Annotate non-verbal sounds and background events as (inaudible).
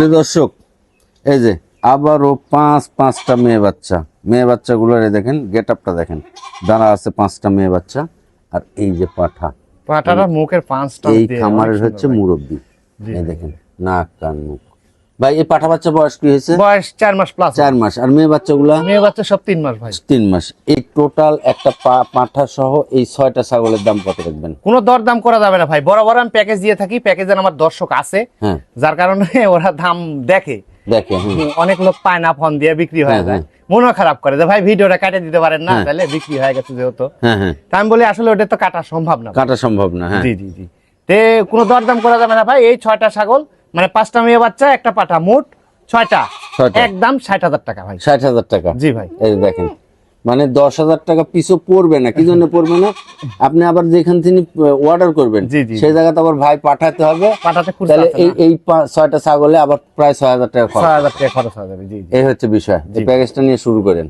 প্রিয় দর্শক এই যে আবারও পাঁচ পাঁচটা মেয়ে বাচ্চা। মেয়ে বাচ্চাগুলোর এই দেখেন গেট আপটা দেখেন। দাঁড়া আছে পাঁচটা মেয়ে বাচ্চা আর এই যে পাঠা। পাঠাটা মুখের পাঁচটা এই খামারের হচ্ছে মুরব্বী। এই দেখেন নাক কান মুখ। ভাই এই পাঠা বাচ্চা বয়স কি হয়েছে? বয়স চার মাস প্লাস চার মাস। আর মেয়ে বাচ্চাগুলা? মেয়ে বাচ্চা সব তিন মাস ভাই। তিন মাস। এই টোটাল একটা পাঠা সহ এই ছয়টা ছাগলের দাম কত রাখবেন? কোনো দরদাম করা যাবে না ভাই। বরাবর আমি প্যাকেজ দিয়ে থাকি প্যাকেজের আমার দর্শক আছে। হ্যাঁ। যার কারণে (laughs) ওরা দাম দেখে। দেখে হ্যাঁ অনেক লোক পায় না ফোন দিয়ে বিক্রি হয়ে হ্যাঁ, যায় মনও খারাপ করে যে ভাই ভিডিওটা কাটে দিতে পারেন না হ্যাঁ। তাহলে বিক্রি হয়ে গেছে যেহেতু। হ্যাঁ হ্যাঁ। আমি বলি আসলে ওটা তো কাটা সম্ভব না কাটা সম্ভব না হ্যাঁ। জি জি জি। তে কোনো দরদাম করা যাবে না ভাই। এই ছয়টা ছাগল মানে পাঁচটা মেয়ে বাচ্চা একটা পাঠা মোট ছয়টা। একদম ষাট হাজার টাকা ভাই। ষাট হাজার টাকা। জি ভাই। এই দেখেন মানে দশ হাজার টাকা পিছু পড়বে না কি জন্য পড়বে না? আপনি আবার যেখান থেকে অর্ডার করবেন। সেই জায়গাতে আবার ভাই পাঠাতে হবে। তাহলে এই এই ছয়টা ছাগলে আবার প্রায় ছয় হাজার টাকা খরচ। ছয় হাজার টাকা খরচ হয়ে যাবে এই হচ্ছে বিষয়। এই প্যাকেজটা নিয়ে শুরু করেন।